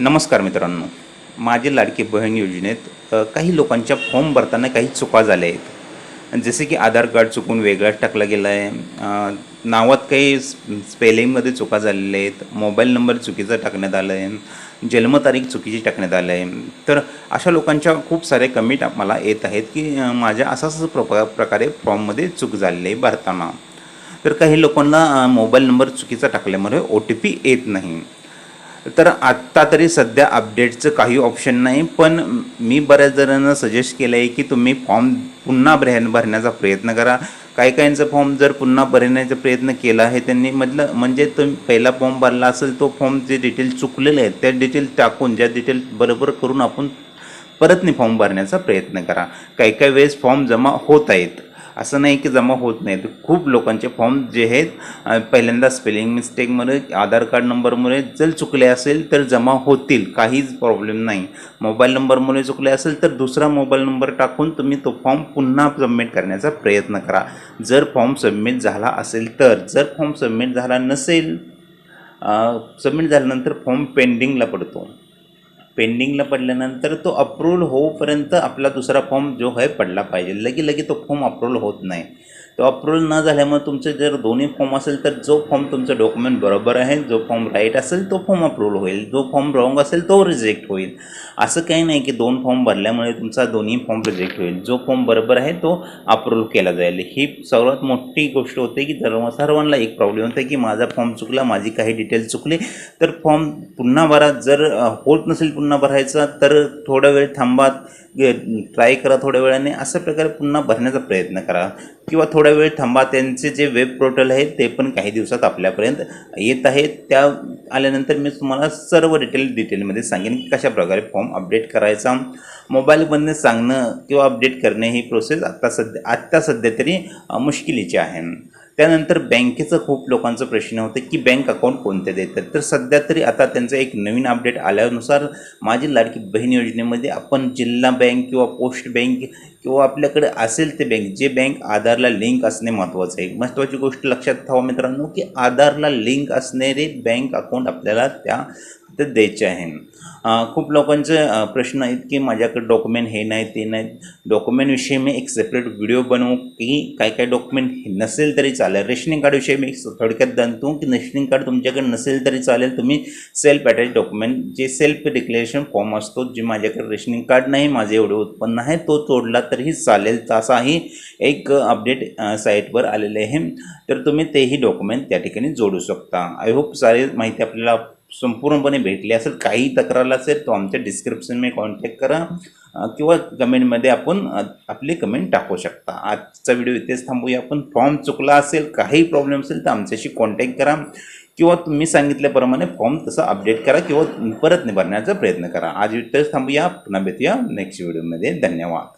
नमस्कार मित्रांनो. माझे लाडकी बहीण योजनेत काही लोकांच्या फॉर्म भरताना काही चुका झाल्या आहेत. जसे की आधार कार्ड चुकून वेगळा टाकला गेला आहे नावात काही स्पेलिंगमध्ये चुका झालेल्या आहेत मोबाईल नंबर चुकीचा टाकण्यात आला आहे जन्मतारीख चुकीची टाकण्यात आलं आहे तर अशा लोकांच्या खूप सारे कमेंट मला येत आहेत की माझ्या असं असं प्रकारे फॉर्ममध्ये चूक झालेली आहे भरताना. तर काही लोकांना मोबाईल नंबर चुकीचा टाकल्यामुळे ओ टी पी येत नाही. तर आत्ता तरी सध्या अपडेटचं काही ऑप्शन नाही पण मी बऱ्याच जणांना सजेस्ट केलं आहे की तुम्ही फॉर्म पुन्हा भर भरण्याचा प्रयत्न करा. काही काहींचा फॉर्म जर पुन्हा भरण्याचा प्रयत्न केला आहे त्यांनी मधलं म्हणजे तुम्ही पहिला फॉर्म भरला असेल तो फॉर्म जे डिटेल चुकलेले आहेत त्या डिटेल टाकून ज्या डिटेल बरोबर करून आपण परत नाही फॉर्म भरण्याचा प्रयत्न करा. काही काही वेळेस फॉर्म जमा होत आहेत. असं नाही की जमा होत नाहीत खूप लोकांचे फॉर्म जे आहेत पहिल्यांदा स्पेलिंग मिस्टेकमुळे आधार कार्ड नंबरमुळे जर चुकले असेल तर जमा होतील. काहीच प्रॉब्लेम नाही. मोबाईल नंबरमुळे चुकले असेल तर दुसरा मोबाईल नंबर टाकून तुम्ही तो फॉर्म पुन्हा सबमिट करण्याचा प्रयत्न करा. जर फॉर्म सबमिट झाला असेल तर. जर फॉर्म सबमिट झाला नसेल सबमिट झाल्यानंतर फॉर्म पेंडिंगला पडतो. पेंडिंगला पडल्यानंतर तो अप्रूव्हल होऊपर्यंत आपला दुसरा फॉर्म जो आहे पडला पाहिजे. लगे लगे तो फॉर्म अप्रूव्हल होत नाही. तो अप्रूव्हल न झाल्यामुळे तुमचं जर दोन्ही फॉर्म असेल तर जो फॉर्म तुमचं डॉक्युमेंट बरोबर आहे जो फॉर्म राईट असेल तो फॉर्म अप्रूव्हल होईल. जो फॉर्म रॉंग असेल तो रिजेक्ट होईल. असं काही नाही की दोन फॉर्म भरल्यामुळे तुमचा दोन्ही फॉर्म रिजेक्ट होईल. जो फॉर्म बरोबर आहे तो अप्रूव्ह केला जाईल. ही सर्वात मोठी गोष्ट होते की सर्व सर्वांना एक प्रॉब्लेम होता की माझा फॉर्म चुकला माझी काही डिटेल चुकली तर फॉर्म पुन्हा भरा. जर होत नसेल पुन्हा भरायचा तर थोडा वेळ थांबा. ट्राय करा थोड्या वेळाने. अशा प्रकारे पुन्हा भरण्याचा प्रयत्न करा. किंवा थोडा वेळ थांबा. त्यांचे जे वेब पोर्टल आहे ते पण काही दिवसात आपल्यापर्यंत येत आहेत. त्या आल्यानंतर मी तुम्हाला सर्व डिटेल डिटेलमध्ये सांगेन की कशा प्रकारे फॉर्म अपडेट करायचा. मोबाईलमधनं सांगणं किंवा अपडेट करणे ही प्रोसेस आत्ता सध्या आत्ता सध्या तरी मुश्किलीची आहे. त्यानंतर बँकेचं खूप लोकांचं प्रश्न होतं की बँक अकाउंट कोणते देतात? तर सध्या तरी आता त्यांचं एक नवीन अपडेट आल्यानुसार माझी लाडकी बहीण योजनेमध्ये आपण जिल्हा बँक किंवा पोस्ट बँक किंवा आपल्याकडे असेल ते बँक जे बँक आधारला लिंक असणे महत्त्वाचं आहे. महत्त्वाची गोष्ट लक्षात ठेवा मित्रांनो की आधारला लिंक असणारे बँक अकाउंट आपल्याला त्या ते द्यायचे आहे. खूप लोकांचे प्रश्न आहेत की माझ्याकडे डॉक्युमेंट हे नाही ते नाही. डॉक्युमेंटविषयी मी एक सेपरेट व्हिडिओ बनवू की काय काय डॉक्युमेंट नसेल तरी चालेल. रेशनिंग कार्डविषयी मी थोडक्यात जाणतो की रेशनिंग कार्ड तुमच्याकडे नसेल तरी चालेल. तुम्ही सेल्फ अटॅच डॉक्युमेंट जे सेल्फ डिक्लेरेशन फॉर्म असतो जे माझ्याकडे रेशनिंग कार्ड नाही माझे एवढे उत्पन्न आहे तो तोडला तरीही चालेल. तसाही एक अपडेट साईटवर आलेले आहे. तर तुम्ही तेही डॉक्युमेंट त्या ठिकाणी जोडू शकता. आय होप सारी माहिती आपल्याला संपूर्णपणे भेटले असेल काही तक्रार असेल तो आमच्या डिस्क्रिप्शनमध्ये कॉन्टॅक्ट करा किंवा कमेंटमध्ये आपण आपली कमेंट टाकू शकता. आजचा व्हिडिओ इथेच थांबूया. आपण फॉर्म चुकला असेल काही प्रॉब्लेम असेल तर आमच्याशी कॉन्टॅक्ट करा. किंवा तुम्ही सांगितल्याप्रमाणे फॉर्म तसा अपडेट करा किंवा परत भरण्याचा प्रयत्न करा. आज इथेच थांबूया. पुन्हा भेटूया नेक्स्ट व्हिडिओमध्ये धन्यवाद.